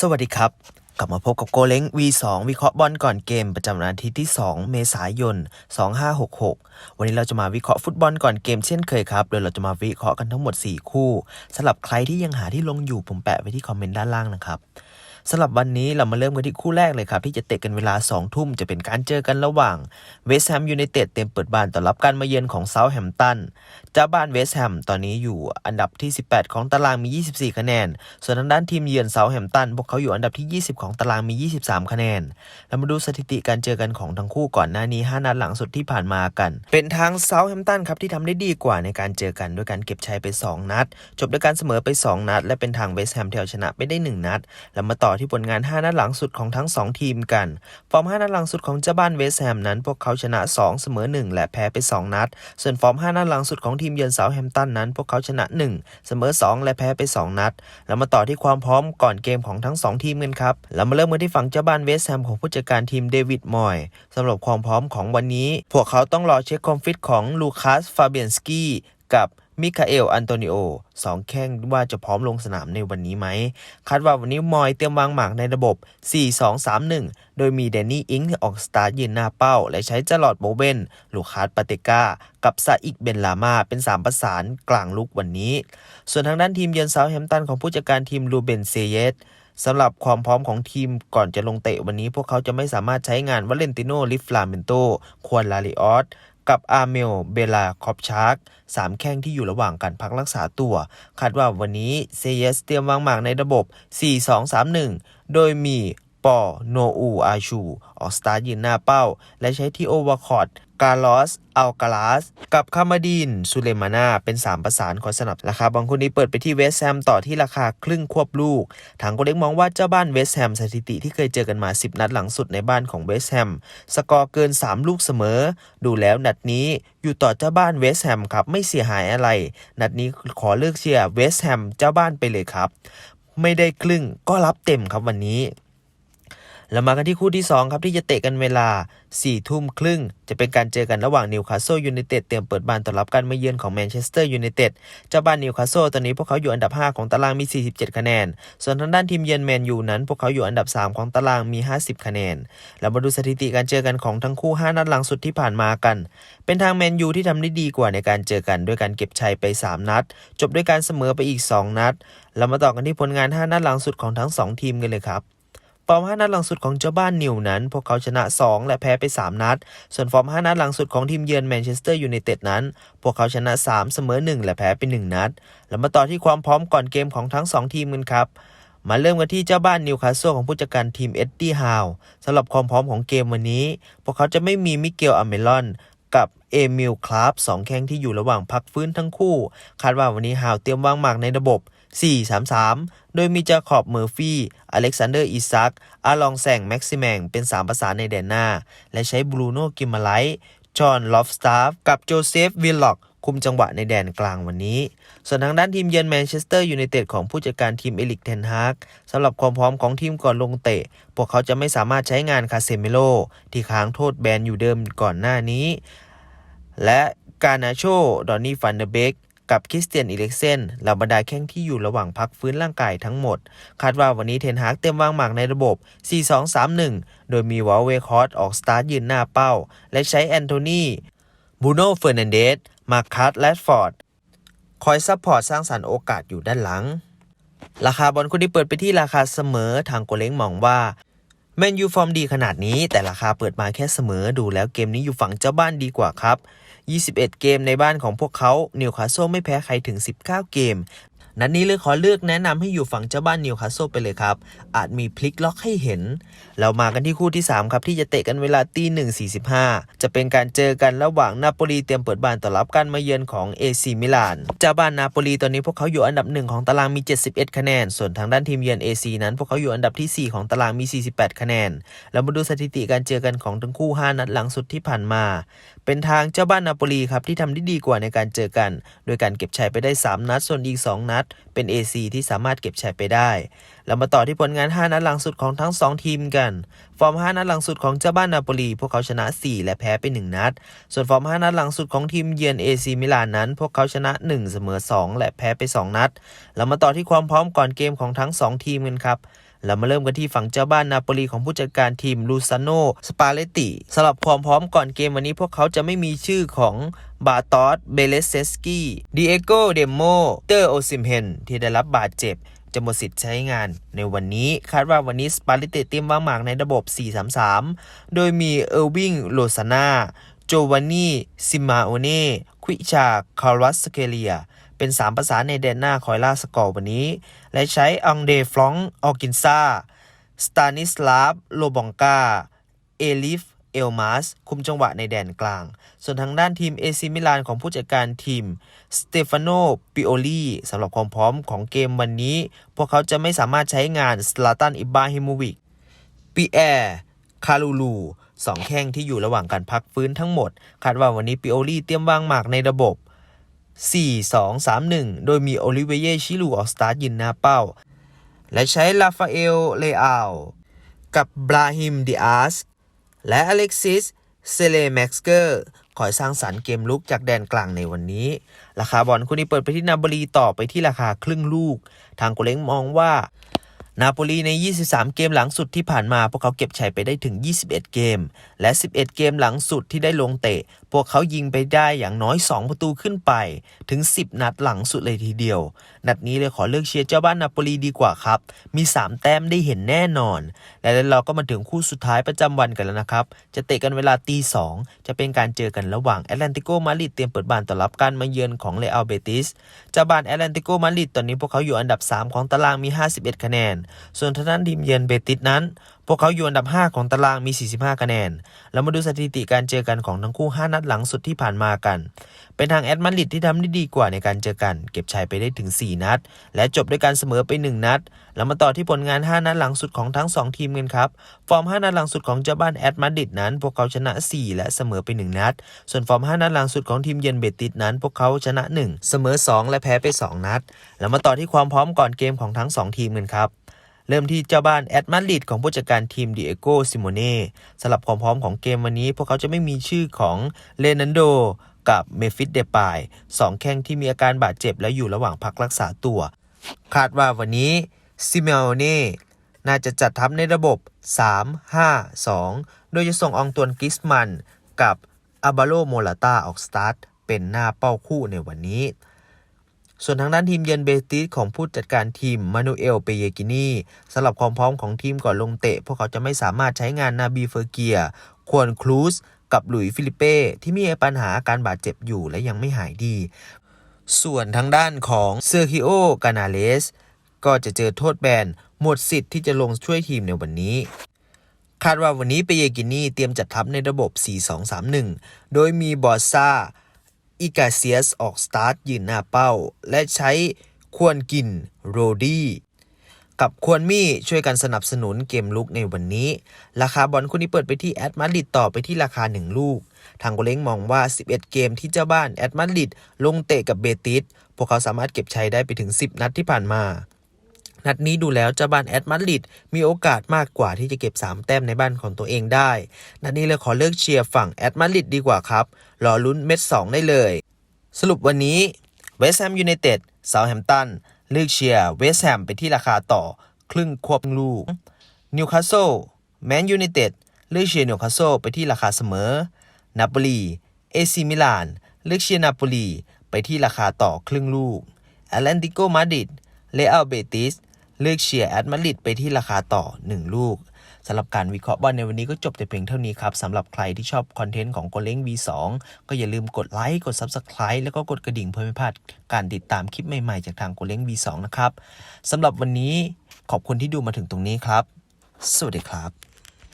สวัสดีครับ กลับมาพบกับโกเล้ง V2 วิเคราะห์บอลก่อนเกมประจำวันอาทิตย์ที่ 2 เมษายน 2566 วันนี้เราจะมาวิเคราะห์ฟุตบอลก่อนเกมเช่นเคยครับ โดยเราจะมาวิเคราะห์กันทั้งหมด 4 คู่สำหรับใครที่ยังหาที่ลงอยู่ผมแปะไว้ที่คอมเมนต์ด้านล่างนะครับ สำหรับวันนี้เรามาเริ่มกันที่คู่แรกเลยครับที่จะเตะกันเวลา 2 ทุ่มจะเป็นการเจอกันระหว่างเวสต์แฮมยูไนเต็ดเต็มเปิดบ้านต้อนรับการมาเยือนของเซาท์แฮมป์ตันเจ้าบ้านเวสต์แฮมตอนนี้อยู่อันดับที่ 18 ของตารางมี 24 คะแนน ส่วนทางด้านทีมเยือนเซาท์แฮมป์ตันพวกเขาอยู่อันดับที่ 20 ของตารางมี 23 คะแนนเรามาดูสถิติการเจอกันของทั้งคู่ก่อนหน้านี้ 5 นัดหลังสุดที่ผ่านมากัน เป็นทางเซาท์แฮมป์ตันครับที่ทำได้ดีกว่าในการเจอกันด้วยการเก็บชัยไป 2 นัด จบด้วยการเสมอไป 2 นัด และเป็นทางเวสต์แฮมที่เอาชนะไปได้ 1 นัดแล้วมาต่อที่ผลงาน 5 นัดหลังสุดของทั้ง 2 ทีมกัน ฟอร์ม 5 นัดหลังสุดของเจ้าบ้านเวสแฮมนั้น พวกเขาชนะ 2 เสมอ 1 และแพ้ไป 2 นัด ส่วนฟอร์ม 5 นัดหลังสุดของทีมเยือนเซาแฮมตันนั้น พวกเขาชนะ 1 เสมอ 2 และแพ้ไป 2 นัด แล้วมาต่อที่ความพร้อมก่อนเกมของทั้ง 2 ทีมกันครับแล้วมาเริ่มกันที่ฝั่งเจ้าบ้านเวสแฮมของผู้จัดการทีมเดวิดมอยสำหรับความพร้อมของวันนี้ พวกเขาต้องรอเช็คความฟิตของลูคัส ฟาเบียนสกี้กับ มิคาเอล อันโตนิโอสองแข้งว่าจะพร้อมลงสนามในวันนี้ไหม คาดว่าวันนี้มอยเตรียมวางหมากในระบบ 4-2-3-1 โดยมีแดนนี่อิงออกสตาร์ทยืนหน้าเป้า และใช้จลอดโบเบนลูคาสปาเตกากับซาอิกเบนลามาเป็น 3 ประสานกลางลุกวันนี้ ส่วนทางด้านทีมเยือนเซาท์แฮมป์ตันของผู้จัดการทีมลูเบนเซเยตสำหรับความพร้อมของทีมก่อนจะลงเตะวันนี้พวกเขาจะไม่สามารถใช้งานวาเลนติโนลิฟลาเมนโตควอนลาริออส กับอาร์เมลเบลาคอปชาร์กสามแข้งที่อยู่ระหว่างการพักรักษาตัว คาดว่าวันนี้เซเยสเตรียมวางหมากในระบบ 4-2-3-1 โดยมี ปอโนอูอาชูออกสตาร์ยืนหน้าเป้า และใช้ทีโอวาคอร์ดกาลอสอัลกาลาส กับคามาดีนซูเลมานาเป็น 3 ประสานคอสนับราคาบางคนนี้เปิดไปที่เวสแฮมต่อที่ราคาครึ่งควบลูก ทางโกเล็กมองว่าเจ้าบ้านเวสแฮมสถิติที่เคยเจอกันมา 10 นัดหลังสุดในบ้านของเวสแฮมสกอร์เกิน 3 ลูกเสมอ ดูแล้วนัดนี้อยู่ต่อเจ้าบ้านเวสแฮมครับไม่เสียหายอะไร นัดนี้ขอเลือกเชียร์เวสแฮมเจ้าบ้านไปเลยครับ ไม่ได้ครึ่งก็รับเต็มครับวันนี้ แล้วมากันที่คู่ที่ 2 ครับที่จะเตะกันเวลา4ทุ่มครึ่ง จะเป็นการเจอกันระหว่างนิวคาสเซิลยูไนเต็ดเตรียมเปิดบ้านต้อนรับการมาเยือนของแมนเชสเตอร์ยูไนเต็ดเจ้าบ้านนิวคาสเซิลตอนนี้พวกเขาอยู่อันดับ 5 ของตารางมี 47 คะแนน ส่วนทางด้านทีมเยือนแมนยูนั้น พวกเขาอยู่อันดับ 3 ของตารางมี 50 คะแนนแล้วมาดูสถิติการเจอกันของทั้งคู่ 5 นัดหลังสุดที่ผ่านมากัน เป็นทางแมนยูที่ทำได้ดีกว่าในการเจอกันด้วยการเก็บชัยไป 3 นัด จบด้วยการเสมอไปอีก 2 นัดแล้วมาต่อกันที่ผลงาน 5 นัดหลังสุดของทั้ง 2 ทีมกันเลยครับ ฟอร์ม 5 นัดหลังสุดของเจ้าบ้านนิวนั้น พวกเขาชนะ 2 และแพ้ไป 3 นัด ส่วนฟอร์ม 5 นัดหลังสุดของทีมเยือนแมนเชสเตอร์ยูไนเต็ดนั้น พวกเขาชนะ 3 เสมอ 1 และแพ้ไป 1 นัด แล้วมาต่อที่ความพร้อมก่อนเกมของทั้ง 2 ทีมกันครับมาเริ่มกันที่เจ้าบ้านนิวคาสเซิลของผู้จัดการทีมเอ็ดดี้ฮาวสำหรับความพร้อมของเกมวันนี้ พวกเขาจะไม่มีมิเกลอเมรอนกับเอมิลคลาฟสองแข้งที่อยู่ระหว่างพักฟื้นทั้งคู่ คาดว่าวันนี้ฮาวเตรียมวางหมากในระบบ 4-3-3 โดยมีจาคอบเมอร์ฟี่ อเล็กซานเดอร์ อิซัก อาลองแซงแม็กซิแมง เป็น 3 ประสานในแดนหน้า และใช้บรูโน่ กิมมาไลท์จอห์น ลอฟสตาฟ กับโจเซฟ วิลล็อก คุมจังหวะในแดนกลางวันนี้ ส่วนทางด้านทีมเยือนแมนเชสเตอร์ยูไนเต็ดของผู้จัดการทีมเอลิก เทนฮากสำหรับความพร้อมของทีมก่อนลงเตะ พวกเขาจะไม่สามารถใช้งานคาเซเมโลที่ค้างโทษแบนอยู่เดิมก่อนหน้านี้ และกานาโช ดอนนี่ ฟันเดเบก กับคริสเตียนอิเล็กเซนเหล่าบรรดาแข้งที่อยู่ระหว่างพักฟื้นร่างกายทั้งหมด คาดว่าวันนี้เทนฮากเต็มวางหมากในระบบ 4-2-3-1 โดยมีวอลเวคอร์ตออกสตาร์ทยืนหน้าเป้า และใช้แอนโทนีบูโน่เฟอร์นันเดสมาคัสแลดฟอร์ดคอยซัพพอร์ตสร้างสรรค์โอกาสอยู่ด้านหลัง ราคาบอลคนที่เปิดไปที่ราคาเสมอทางโกเล้งมองว่าแมนยูฟอร์มดีขนาดนี้ แต่ราคาเปิดมาแค่เสมอดูแล้วเกมนี้อยู่ฝั่งเจ้าบ้านดีกว่าครับ 21 เกมในบ้านของพวกเขานิวคาสเซิลไม่แพ้ใครถึง 19 เกม นัดนี้เลยขอเลือกแนะนำให้อยู่ฝั่งเจ้าบ้านนิวคาสเซิลไปเลยครับ อาจมีพลิกล็อกให้เห็น เรามากันที่คู่ที่ 3 ครับ ที่จะเตะกันเวลาตีหนึ่งสี่สิบห้าจะเป็นการเจอกันระหว่างนาโปลีเตรียมเปิดบ้านต้อนรับการมาเยือนของเอซีมิลานเจ้าบ้านนาโปลีตอนนี้พวกเขาอยู่อันดับหนึ่งของตารางมี 71 คะแนน ส่วนทางด้านทีมเยือนเอซีนั้นพวกเขาอยู่อันดับที่ 4 ของตารางมี 48 คะแนน เรามาดูสถิติการเจอกันของทั้งคู่ 5 นัดหลังสุดที่ผ่านมา เป็นทางเจ้าบ้านนาโปลีครับที่ทำได้ดีกว่าในการเจอกัน โดยการเก็บชัยไปได้ 3 นัด ส่วนอีก 2 นัดเป็น AC ที่สามารถเก็บชัยไปได้เรามาต่อที่ผลงาน 5 นัดหลังสุดของทั้ง 2 ทีมกัน ฟอร์ม 5 นัดหลังสุดของเจ้าบ้านนาโปลี พวกเขาชนะ 4 และแพ้ไป 1 นัด ส่วนฟอร์ม 5 นัดหลังสุดของทีมเยือน AC มิลานนั้น พวกเขาชนะ 1 เสมอ 2 และแพ้ไป 2 นัดเรามาต่อที่ความพร้อมก่อนเกมของทั้ง 2 ทีมกันครับ เรามาเริ่มกันที่ฝั่งเจ้าบ้านนาโปลีของผู้จัดการทีมลูซานโนสปาเลติสำหรับความพร้อมก่อนเกมวันนี้พวกเขาจะไม่มีชื่อของบาตอสเบเลเซสกี้ดิเอโกเดโมเตอร์โอซิมเฮนที่ได้รับบาดเจ็บจะหมดสิทธิ์ใช้งาน ในวันนี้คาดว่าวันนี้สปาเลติเตรียมวางหมากในระบบ 4-3-3 โดยมีเออร์วิงโลซาน่าโจวานนี่ซิมาโอเน่ควิชาคารัสสเคเลีย เป็น 3 ภาษาในแดนหน้าคอยล่าสกอร์วันนี้ และใช้อังเดฟลองออกินซาสตานิสลาฟโลบองกาเอลิฟเอลมาสคุมจังหวะในแดนกลาง ส่วนทางด้านทีมเอซิมิลานของผู้จัดการทีมสเตฟานโนปิโอลีสำหรับความพร้อมของเกมวันนี้ พวกเขาจะไม่สามารถใช้งานสลาตันอิบราฮิโมวิกปีแอร์คาลูลูสองแข้งที่อยู่ระหว่างการพักฟื้นทั้งหมด คาดว่าวันนี้ปิโอลีเตรียมวางหมากในระบบ 4-2-3-1 โดยมีโอลิเวเยชิลูออกสตาร์ทยืนหน้าเป้า และใช้ลาฟาเอล เลอาลกับบราฮิมดิอาสและอเล็กซิส เซเลแม็กซ์เกอร์คอยสร้างสรรค์เกมลุกจากแดนกลางในวันนี้ ราคาบอลคู่นี้เปิดไปที่นาบลีต่อไปที่ราคาครึ่งลูก ทางโกเล้งมองว่า นาโปลีใน 23 เกมหลังสุดที่ผ่านมาพวกเขาเก็บชัยไปได้ถึง 21 เกม และ 11 เกมหลังสุดที่ได้ลงเตะ พวกเขายิงไปได้อย่างน้อย 2 ประตูขึ้นไป ถึง 10 นัดหลังสุดเลยทีเดียว นัดนี้เลยขอเลือกเชียร์เจ้าบ้านนาโปลีดีกว่าครับ มี 3 แต้มได้เห็นแน่นอน และเราก็มาถึงคู่สุดท้ายประจำวันกันแล้วนะครับ จะเตะกันเวลาตีสองจะเป็นการเจอกันระหว่างแอตแลนติโกมาริดเตรียมเปิดบ้านต้อนรับการมาเยือนของเรอัลเบติสเจ้าบ้านแอตแลนติโกมาริดตอนนี้พวกเขาอยู่อันดับ 3 ของตารางมี 51 คะแนนส่วนทางด้านทีมเยือนเบติสนั้น พวกเขาอยู่อันดับ 5 ของตารางมี 45 คะแนนเรามาดูสถิติการเจอกันของทั้งคู่ 5 นัดหลังสุดที่ผ่านมากัน เป็นทางแอตมาดริดที่ทำได้ดีกว่าในการเจอกัน เก็บชัยไปได้ถึง 4 นัด และจบด้วยการเสมอไป 1 นัดเรามาต่อที่ผลงาน 5 นัดหลังสุดของทั้ง 2 ทีมกันครับ ฟอร์ม 5 นัดหลังสุดของเจ้าบ้านแอตมาดริดนั้น พวกเขาชนะ 4 และเสมอไป 1 นัด ส่วนฟอร์ม 5 นัดหลังสุดของทีมเยือนเบติสนั้น พวกเขาชนะ 1 เสมอ 2 และแพ้ไป 2 นัดเรามาต่อที่ความพร้อมก่อนเกมของทั้ง 2 ทีมกันครับ เริ่มที่เจ้าบ้านแอตมาดริดของผู้จัดการทีมดิเอโกซิโมเน่สำหรับความพร้อมของเกมวันนี้ พวกเขาจะไม่มีชื่อของเลนันโดกับเมฟิสเดปายสองแข้งที่มีอาการบาดเจ็บและอยู่ระหว่างพักรักษาตัว คาดว่าวันนี้ซิเมโอเน่น่าจะจัดทัพในระบบ 3-5-2 โดยจะส่งอองตวนกิสมันกับอาบาโลโมลาตาออกสตาร์ทเป็นหน้าเป้าคู่ในวันนี้ ส่วนทางด้านทีมเยือนเบติสของผู้จัดการทีมมานูเอลเปเยกินีสำหรับความพร้อมของทีมก่อนลงเตะ พวกเขาจะไม่สามารถใช้งานนาบีเฟอร์เกียควอนครูสกับหลุยส์ฟิลิเป้ที่มีปัญหาอาการบาดเจ็บอยู่และยังไม่หายดี ส่วนทางด้านของเซอร์คิโอกานาเลสก็จะเจอโทษแบนหมดสิทธิ์ที่จะลงช่วยทีมในวันนี้ คาดว่าวันนี้เปเยกินีเตรียมจัดทัพในระบบ 4-2-3-1 โดยมีบอสซา อิกาเซียสออกสตาร์ทยืนหน้าเป้า และใช้ควรกินโรดี้กับควรมี่ช่วยกันสนับสนุนเกมลุกในวันนี้ ราคาบอลคู่นี้เปิดไปที่แอดมาดริดต่อไปที่ราคา 1 ลูก ทางโกเล้งมองว่า 11 เกมที่เจ้าบ้านแอดมาดริดลงเตะกับเบติสพวกเขาสามารถเก็บชัยได้ไปถึง 10 นัดที่ผ่านมา นัดนี้ดูแล้วจ้าบ้านแอดมาดริดมีโอกาสมากกว่าที่จะเก็บ 3 แต้มในบ้านของตัวเองได้ นัดนี้เลยขอเลือกเชียร์ฝั่งแอดมาดริดดีกว่าครับ รอลุ้นเม็ด 2 ได้เลย สรุปวันนี้เวสต์แฮมยูไนเต็ดเซาแฮมตันเลือกเชียร์เวสต์แฮมไปที่ราคาต่อครึ่งควบลูกนิวคาสเซิลแมนยูไนเต็ดเลือกเชียร์นิวคาสเซิลไปที่ราคาเสมอนาโปลีเอซิมิลานเลือกเชียร์นาโปลีไปที่ราคาต่อครึ่งลูกแอตแลนติโกมาดริดเลอัลเบติส เลือกเชียร์แอตมาริดไปที่ราคาต่อ 1 ลูกสำหรับการวิเคราะห์บอลในวันนี้ก็จบแต่เพียงเท่านี้ครับสำหรับใครที่ชอบคอนเทนต์ของโกเล้ง V2 ก็อย่าลืมกดไลค์กด Subscribe แล้วก็กดกระดิ่งเพื่อไม่พลาดการติดตามคลิปใหม่ๆ จากทางโกเล้ง V2 นะครับสำหรับวันนี้ขอบคุณที่ดูมาถึงตรงนี้ครับ สวัสดีครับ